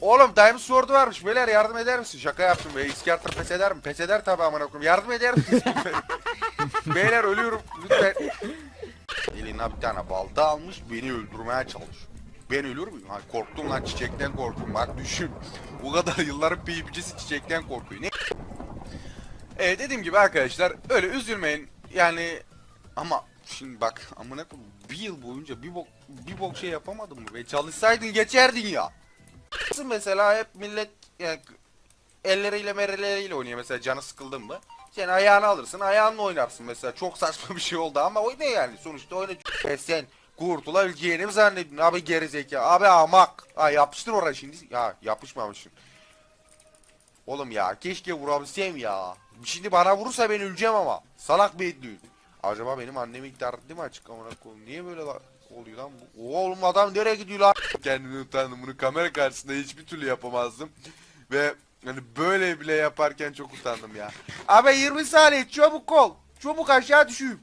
Oğlum Diamond Sword'u varmış. Beyler yardım eder misin? Şaka yaptım be. İskartır pes eder mi? Pes eder tabi amına koyayım. Yardım eder misin? Beyler ölüyorum. Lütfen. Eline bir tane balta almış. Beni öldürmeye çalış. Ben ölür müyüm? Ha, korktum lan çiçekten korktum. Bak düşün. Bu kadar yılların PvP'cisi çiçekten korkuyor. Ne? Evet dediğim gibi arkadaşlar öyle üzülmeyin. Yani ama şimdi bak amına koyayım bir yıl boyunca bir bok bir bok şey yapamadın mı? Ve çalışsaydın geçerdin ya. Mesela hep millet yani elleriyle mereleriyle oynuyor mesela canı sıkıldın mı? Sen ayağını alırsın ayağınla oynarsın mesela çok saçma bir şey oldu ama oyna yani sonuçta oyna. E sen kurtulabileceğini mi zannediyorsun abi gerizekalı abi amak. Ha yapıştır oraya şimdi ya yapışmamışsın. Oğlum ya keşke vurabilsem ya. Şimdi bana vurursa ben öleceğim ama. Salak bir düğün. Acaba benim annemi intihar mi açık amına koyayım? Niye böyle oluyor lan bu? Oğlum adam nereye gidiyor lan? Kendimi utandım bunu kamera karşısında hiçbir türlü yapamazdım. Ve hani böyle bile yaparken çok utandım ya. Abi 20 saniye çabuk ol. Çabuk aşağı düşeyim.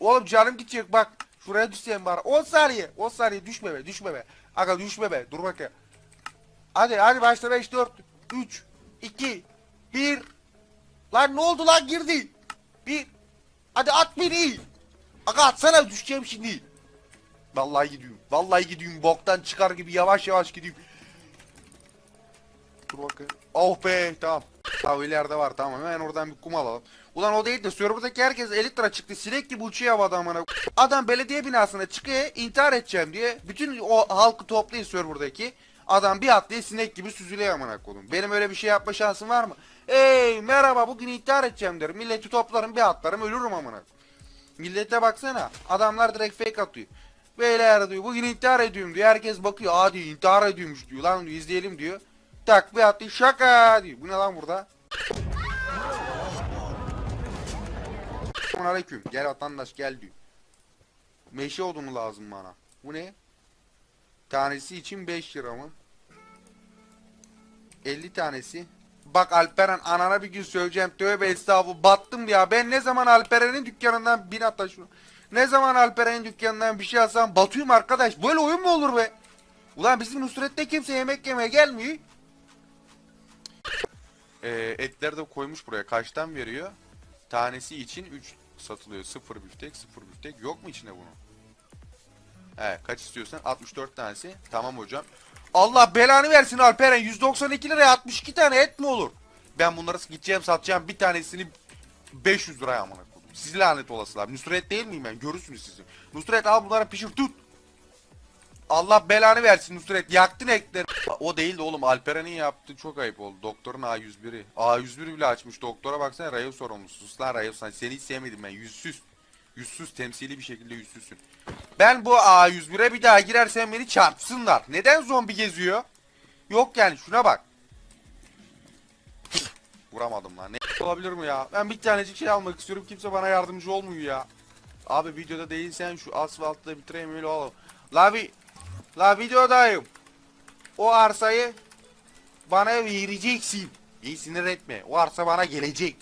Oğlum canım gidecek bak. Şuraya düşsem bari. 10 saniye. 10 saniye düşme be düşme be. Aga düşme be. Dur bakayım. Hadi hadi başla 5 4 3 2 1 Lan ne oldu lan girdi. Bir Hadi at beni. Aga atsana düşeceğim şimdi. Vallahi gidiyorum. Vallahi gidiyorum. Boktan çıkar gibi yavaş yavaş gidiyorum. Dur bakayım. Oh be tamam. Tamam ileride var tamam hemen oradan bir kum alalım. Ulan o değil de serverdaki herkes elitra çıktı. Sinek gibi uçuyor havada amına. Adam belediye binasına çıkıyor intihar edeceğim diye. Bütün o halkı toplayın serverdaki. Adam bir atlıyor sinek gibi süzülüyor amına koyayım. Benim öyle bir şey yapma şansım var mı? Ey merhaba bugün intihar edeceğim derim. Milleti toplarım bir atlarım ölürüm amına. Millete baksana. Adamlar direkt fake atıyor. Beyler diyor bugün intihar ediyorum diyor. Herkes bakıyor. Aa diyor intihar ediyormuş diyor. Lan diyor izleyelim diyor. Tak bir attı şaka diyor. Bu ne lan burada? Aleyküm. Gel vatandaş gel diyor. Meşe odunu lazım bana. Bu ne? Tanesi için 5 lira mı? 50 tanesi. Bak Alperen anana bir gün söyleyeceğim. Tövbe estağfurullah. Battım ya. Ben ne zaman Alperen'in dükkanından bin hatta şunu. Ne zaman Alperen'in dükkanından bir şey alsam batıyorum arkadaş. Böyle oyun mu olur be? Ulan bizim Nusret'te kimse yemek yemeye gelmiyor. Ee, etleri de koymuş buraya. Kaçtan veriyor? Tanesi için 3 satılıyor. 0 büftek, 0 büftek. Yok mu içinde bunun? He, kaç istiyorsan? 64 tanesi. Tamam hocam. Allah belanı versin Alperen. 192 liraya 62 tane et mi olur? Ben bunları gideceğim satacağım. Bir tanesini 500 liraya amına koydum. Siz lanet olasılar. Nusret değil miyim ben? Görürsünüz sizi. Nusret al bunları pişir tut. Allah belanı versin Nusret. Yaktın ekleri. O değil de oğlum Alperen'in yaptığı çok ayıp oldu. Doktorun A101'i. A101 bile açmış. Doktora baksana Rayo sorumlusu. Sus lan Rayo sen. Seni hiç sevmedim ben. Yüzsüz. Yüzsüz temsili bir şekilde yüzsüzsün. Ben bu A101'e bir daha girersem beni çarpsınlar. Neden zombi geziyor? Yok yani şuna bak. Vuramadım lan. Ne olabilir mi ya? Ben bir tanecik şey almak istiyorum. Kimse bana yardımcı olmuyor ya. Abi videoda değilsen şu asfaltta bitireyim öyle oğlum. La, vi La videodayım. O arsayı bana vereceksin. İyi sinir etme. O arsa bana gelecek.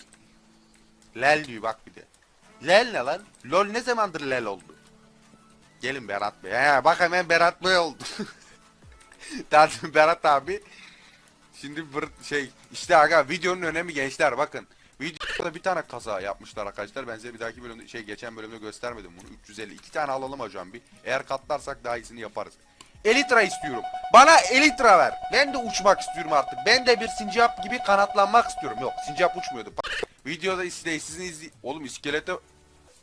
Lel diyor bak bir de. Lel ne lan? Lol ne zamandır lel oldu? Gelin Berat Bey. He, bak hemen Berat Bey oldu. Zaten Berat abi. Şimdi bir şey işte aga videonun önemi gençler bakın. Videoda bir tane kaza yapmışlar arkadaşlar. Ben size bir dahaki bölümde şey geçen bölümde göstermedim bunu. 350 iki tane alalım hocam bir. Eğer katlarsak daha iyisini yaparız. Elitra istiyorum. Bana elitra ver. Ben de uçmak istiyorum artık. Ben de bir sincap gibi kanatlanmak istiyorum. Yok sincap uçmuyordu. Videoda işte sizin izli... Oğlum iskelete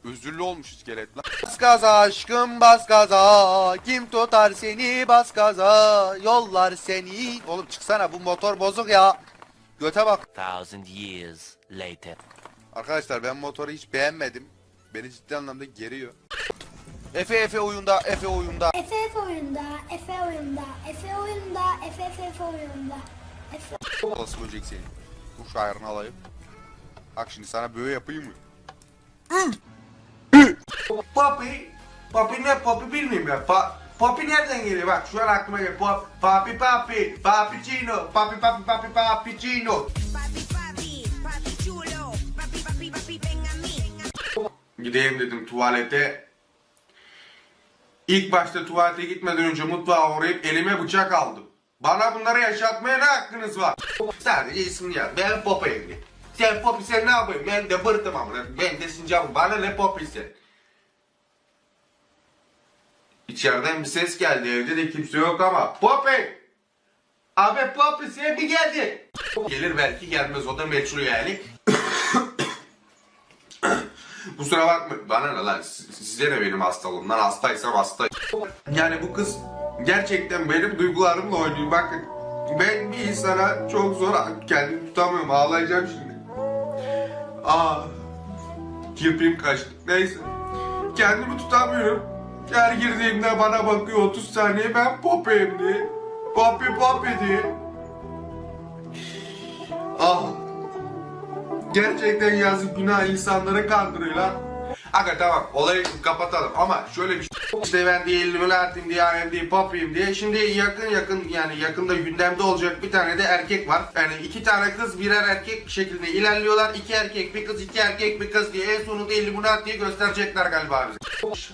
özürlü olmuş iskelet lan. Bas gaza aşkım bas gaza. Kim tutar seni bas gaza. Yollar seni. Oğlum çıksana bu motor bozuk ya. Göte bak. thousand years later. Arkadaşlar ben motoru hiç beğenmedim. Beni ciddi anlamda geriyor. Efe Efe oyunda, Efe oyunda. Efe oyunda, Efe oyunda, Efe oyunda, Efe Efe Efe oyunda. Efe Olası böcek seni. Şu ayarını alayım. Bak şimdi sana böyle yapayım mı? Papi, papi ne papi bilmiyorum ya. Pa, papi nereden geliyor bak şu an aklıma geliyor. Pa, papi papi, papicino, papi papi papi papicino. Gideyim dedim tuvalete. İlk başta tuvalete gitmeden önce mutfağa uğrayıp elime bıçak aldım. Bana bunları yaşatmaya ne hakkınız var? Sadece ismini yaz. Ben Popeyim. Sen Poppy sen ne yapayım? Ben de bırtım amına. Ben de sincapım. Bana ne Poppy sen? İçeriden bir ses geldi. Evde de kimse yok ama. Poppy! Abi Poppy sen mi geldi? Gelir belki gelmez o da meçhul yani. Kusura bakma bana ne lan siz- size ne benim hastalığımdan hastaysam hastayım. Yani bu kız gerçekten benim duygularımla oynuyor bakın. Ben bir insana çok zor kendimi tutamıyorum ağlayacağım şimdi. Aa, kirpiğim kaçtı neyse. Kendimi tutamıyorum. Her girdiğimde bana bakıyor 30 saniye ben Poppy'im diye. Poppy Poppy diye. Ah Gerçekten yazık günah insanları kandırıyorlar. Aga tamam olayı kapatalım ama şöyle bir şey. İşte ben değil Illuminati'yim diye I'm diye Poppy'yim diye. Şimdi yakın yakın yani yakında gündemde olacak bir tane de erkek var. Yani iki tane kız birer erkek şeklinde ilerliyorlar. İki erkek bir kız iki erkek bir kız diye en sonunda Illuminati'yi gösterecekler galiba bize.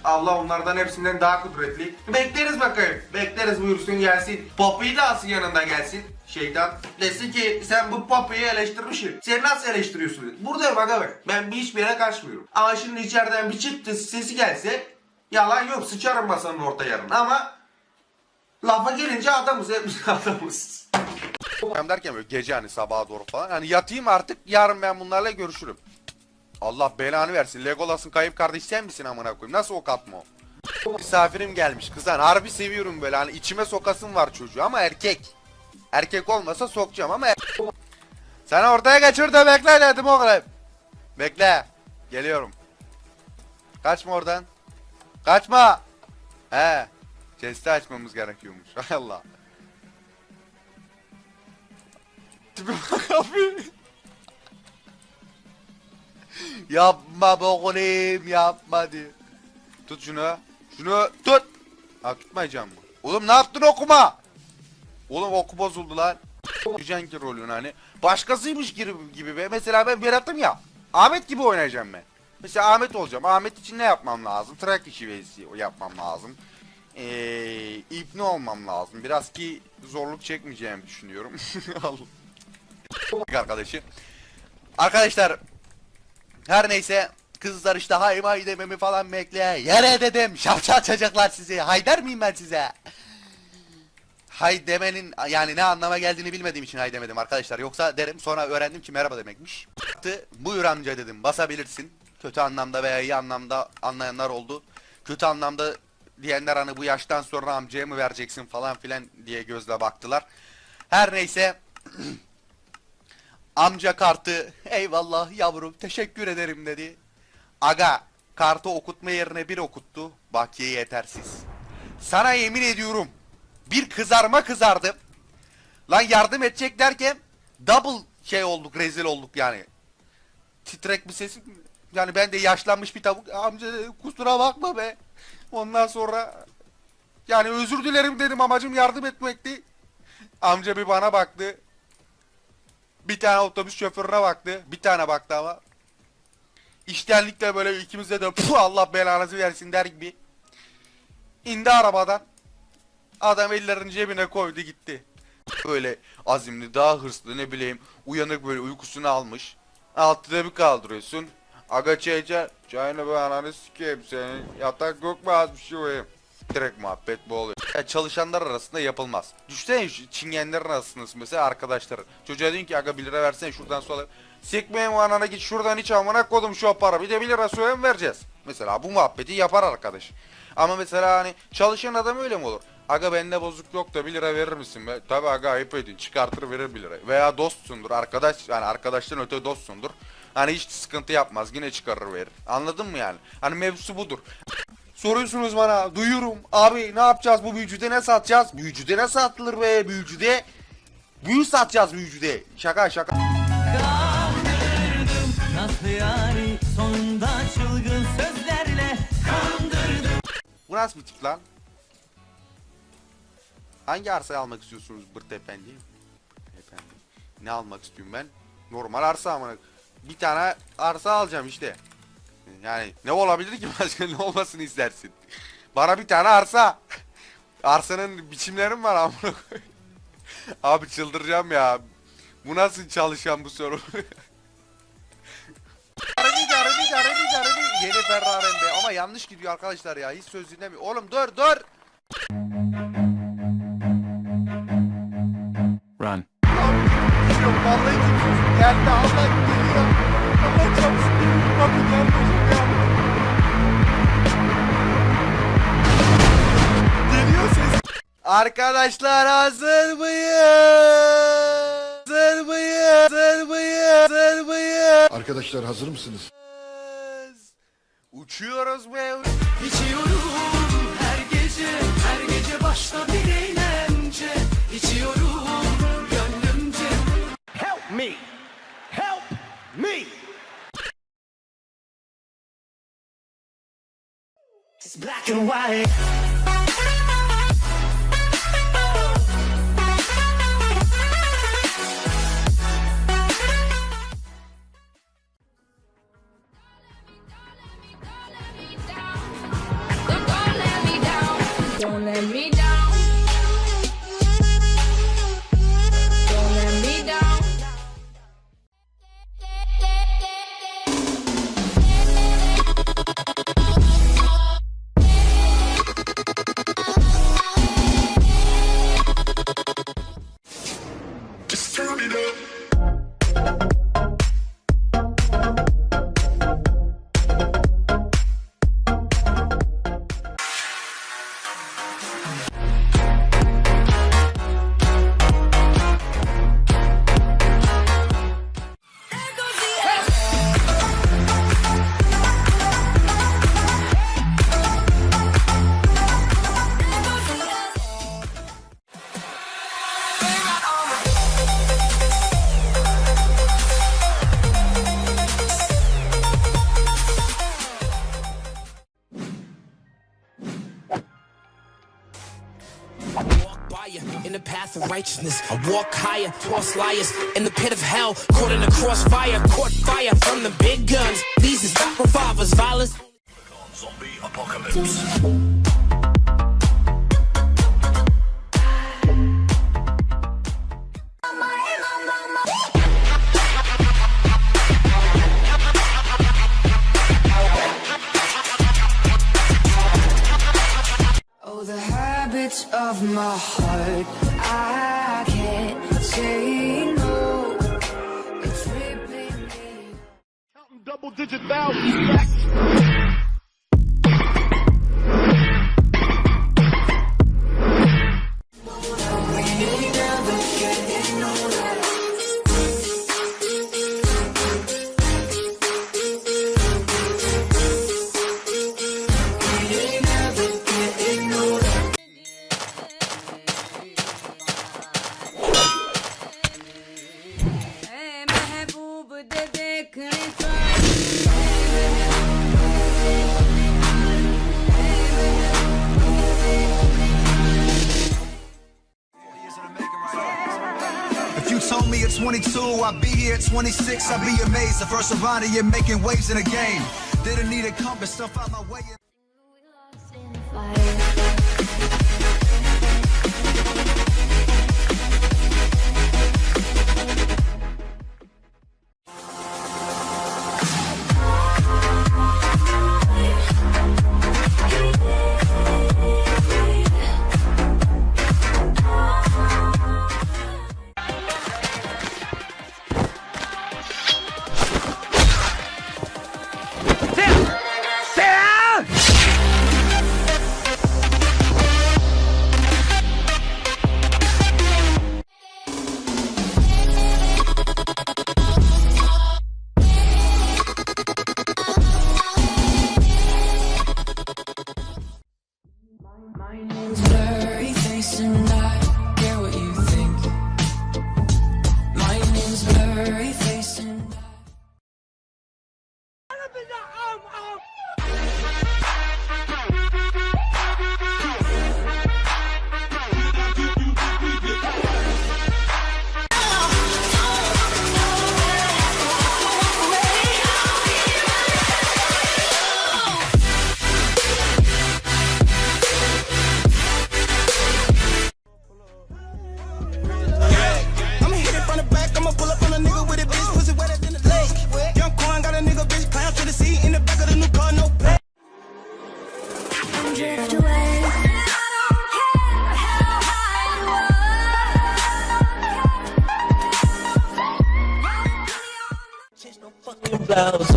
Allah onlardan hepsinden daha kudretli. Bekleriz bakayım. Bekleriz buyursun gelsin. Poppy'yi de alsın yanında gelsin. Şeytan desin ki sen bu Poppy'yi eleştirmişsin. Sen nasıl eleştiriyorsun? Buradayım aga bak. Ben bir hiçbir yere kaçmıyorum. Ama şimdi içeriden bir çıktı sesi gelse yalan yok sıçarım masanın orta yarına ama lafa gelince adamız hepimiz adamız. Ben derken böyle gece hani sabaha doğru falan. Hani yatayım artık yarın ben bunlarla görüşürüm. Allah belanı versin. Legolas'ın kayıp kardeş sen misin amına koyayım? Nasıl o katma o? Misafirim gelmiş kızan. Harbi seviyorum böyle. Hani içime sokasım var çocuğu ama erkek. Erkek olmasa sokacağım ama Sen ortaya geçir de bekle dedim oğlum. Bekle. Geliyorum. Kaçma oradan. Kaçma. He. Chest'i açmamız gerekiyormuş. Hay Allah. Yapma oğlum yapma diye. Tut şunu. Şunu tut. Ha tutmayacağım mı? Oğlum ne yaptın okuma? Oğlum oku bozuldu lan. Gücen rolün hani. Başkasıymış gibi, be. Mesela ben Berat'ım ya. Ahmet gibi oynayacağım ben. Mesela Ahmet olacağım. Ahmet için ne yapmam lazım? Trak işi vesi yapmam lazım. Ee, ipne olmam lazım. Biraz ki zorluk çekmeyeceğimi düşünüyorum. Arkadaşı. Arkadaşlar her neyse kızlar işte hay hay dememi falan bekle. Yere dedim şapşal çocuklar sizi. Haydar mıyım ben size? Hay demenin yani ne anlama geldiğini bilmediğim için hay demedim arkadaşlar. Yoksa derim sonra öğrendim ki merhaba demekmiş. Buyur amca dedim basabilirsin. Kötü anlamda veya iyi anlamda anlayanlar oldu. Kötü anlamda diyenler hani bu yaştan sonra amcaya mı vereceksin falan filan diye gözle baktılar. Her neyse amca kartı eyvallah yavrum teşekkür ederim dedi. Aga kartı okutma yerine bir okuttu. Bakiye yetersiz. Sana yemin ediyorum bir kızarma kızardım. Lan yardım edecek derken double şey olduk rezil olduk yani. Titrek bir sesim yani ben de yaşlanmış bir tavuk amca kusura bakma be. Ondan sonra yani özür dilerim dedim amacım yardım etmekti. Amca bir bana baktı. Bir tane otobüs şoförüne baktı. Bir tane baktı ama. İştenlikle böyle ikimize de "Puh, Allah belanızı versin der gibi. İndi arabadan. Adam ellerini cebine koydu gitti. Böyle azimli, daha hırslı ne bileyim uyanık böyle uykusunu almış. Altıda bir kaldırıyorsun. Aga çay çay. Çayını be ananı sikeyim senin. Yatak yok mu az bir şey koyayım. Direkt muhabbet bu oluyor. Ya çalışanlar arasında yapılmaz. Düşünsene çingenlerin arasındasın mesela arkadaşlar. Çocuğa diyorsun ki aga 1 lira versene şuradan sola. Sikmeyin anana git şuradan hiç amına kodum şu para. Bir de 1 lira mı vereceğiz? Mesela bu muhabbeti yapar arkadaş. Ama mesela hani çalışan adam öyle mi olur? Aga bende bozuk yok da 1 lira verir misin be? Tabi aga ayıp edin çıkartır verir 1 lira. Veya dostsundur arkadaş yani arkadaştan öte dostsundur. Hani hiç sıkıntı yapmaz yine çıkarır verir. Anladın mı yani? Hani mevzusu budur. Soruyorsunuz bana duyuyorum abi ne yapacağız bu büyücüde ne satacağız? Büyücüde ne satılır be büyücüde? Büyü satacağız büyücüde. Şaka şaka. Kandırdım nasıl yani sonunda çılgın sözlerle kandırdım Bu nasıl bir tip lan? Hangi arsayı almak istiyorsunuz Bırt Efendi? Efendi. Ne almak istiyorum ben? Normal arsa ama bir tane arsa alacağım işte. Yani ne olabilir ki başka ne olmasını istersin? Bana bir tane arsa. Arsanın biçimlerim var amına. Abi çıldıracağım ya. Bu nasıl çalışan bu soru? Yeni Ferrari be ama yanlış gidiyor arkadaşlar ya hiç söz dinlemiyor. Oğlum dur dur. Run. Gidiyor vallahi gidiyor. Geldi Allah geliyor. Allah çarpsın. Bakın gelmiyor ya. Geliyor ses. Arkadaşlar hazır mıyız? Hazır mıyız? Hazır mıyız? Hazır mıyız? Arkadaşlar hazır mısınız? Uçuyoruz be. İçiyorum her gece Her gece başta me. Help me. It's black and white righteousness. I walk higher, toss liars in the pit of hell. Caught in the crossfire, caught fire from the big guns. These is not revolvers, violence. Oh, the habits of my heart. thousands 22 I'll be here at 26, I'll be amazed. The first of around you're making waves in the game. Didn't need a compass, stuff out my way. Open the arm! clouds